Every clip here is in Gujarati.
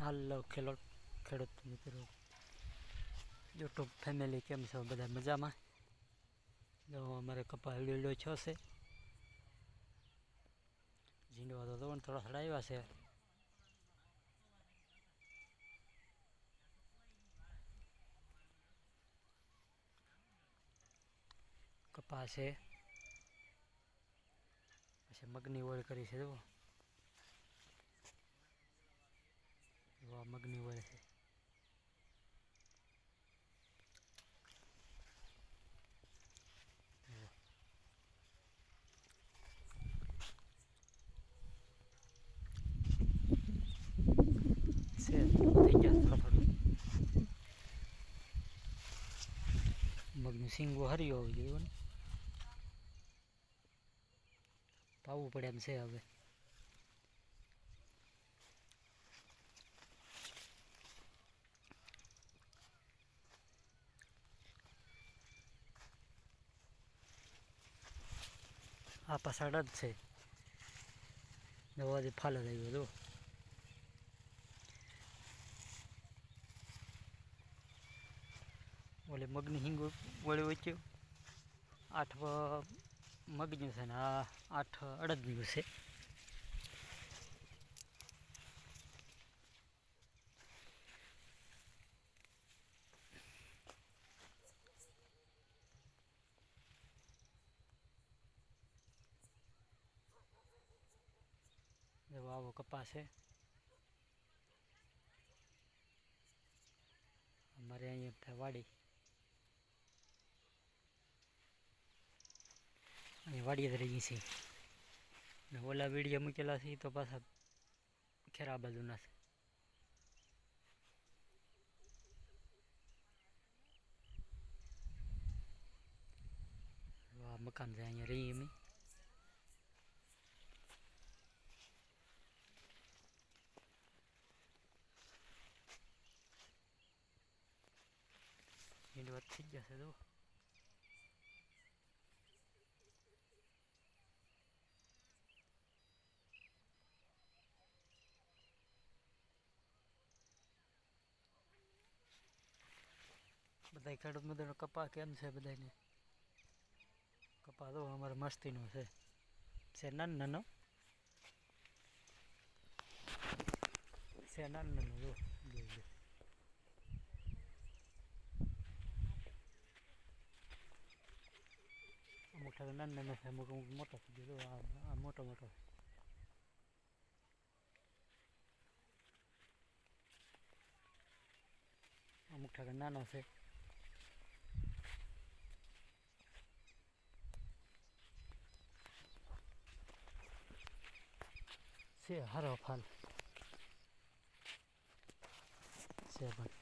હાલો, ખેલો, ખેડૂત મિત્રો. યુટ્યુબ ફેમિલી કેમ છો? બધા મજામાં? જો, અમારે કપા લીલો છો છે ઝીંડવા તો પણ થોડા થોડા આવ્યા છે. કપા છે. પછી મગની ઓળ કરી છે, જુઓ જો આ મગની ઓળ છે. મગનું સિંગો હર્યો હોવું જોઈએ ને? પાવું પડે એમ છે હવે. આ પાછળ જ છે. દવાથી ફાલ જ આવ્યો જો. ઓલે મગની હિંગ વળી વચ્ચે આઠ મગનું છે ને આ આઠ અડદનું છે. જો આવો કપાસ છે અમારે અહીંયા થાય વાડી અહીં વાડીએ જ રહીએ છીએ ને ઓલા વીડિયો મૂકેલા છે ઈ તો પાછા ખેરા બાજુના છે આ મકાન છે અહીંયા રહીએ અમે વાત થઈ જશે તો બધા ખેડૂત મધરનો કપા કેમ છે બધાને કપા તો અમારે મસ્તીનો છે. છે નાનો નાનો? છે નાનો નાનો, જો જો જો અમુક ઠાક નાના નાના છે અમુક અમુક મોટા થઈ ગયો આ મોટો મોટો છે. અમુક ઠાક નાનો છે છે હારો ફાલ છે પણ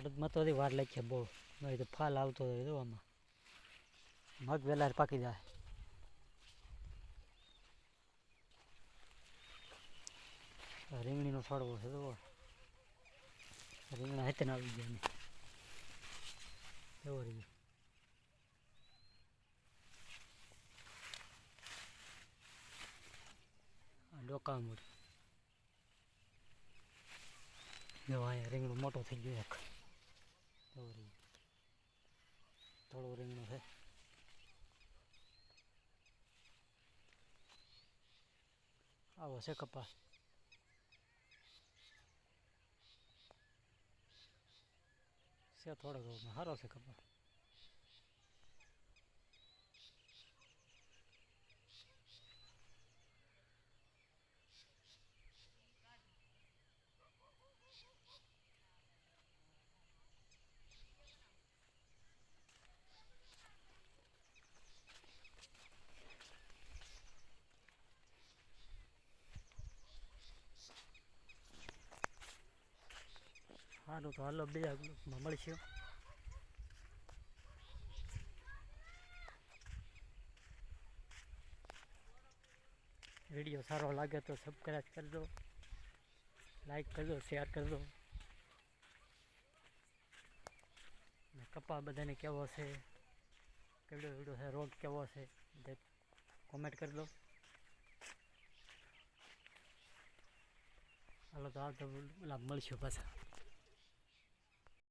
અડદમાં તો હજી વાર લખીએ બહુ નહીં તો ફાલ આવતો હોય જો આમાં. મગ વહેલા પાકી જાય. રીંગણીનો છોડવો છે તો રીંગણા હેતને આવી ગયા ને એવો રહ્યો ડોકા મૂળ. જો રીંગણું મોટો થઈ ગયો એક. રહ્યો થોડો રીંગણો છે. આવો છે કપાસ. છે થોડોક સારો છે કપાસ. સારું તો હાલો બીજા ગ્રુપમાં મળશું વીડિયો સારો લાગે તો સબસ્ક્રાઈબ કરજો લાઈક કરજો શેર કરજો. ને કપા બધાને કેવો છે? કેવડો એવડો છે? રોડ કેવો છે? તે કોમેન્ટ કરી દો હાલો તો આ તો મળશું પાછા.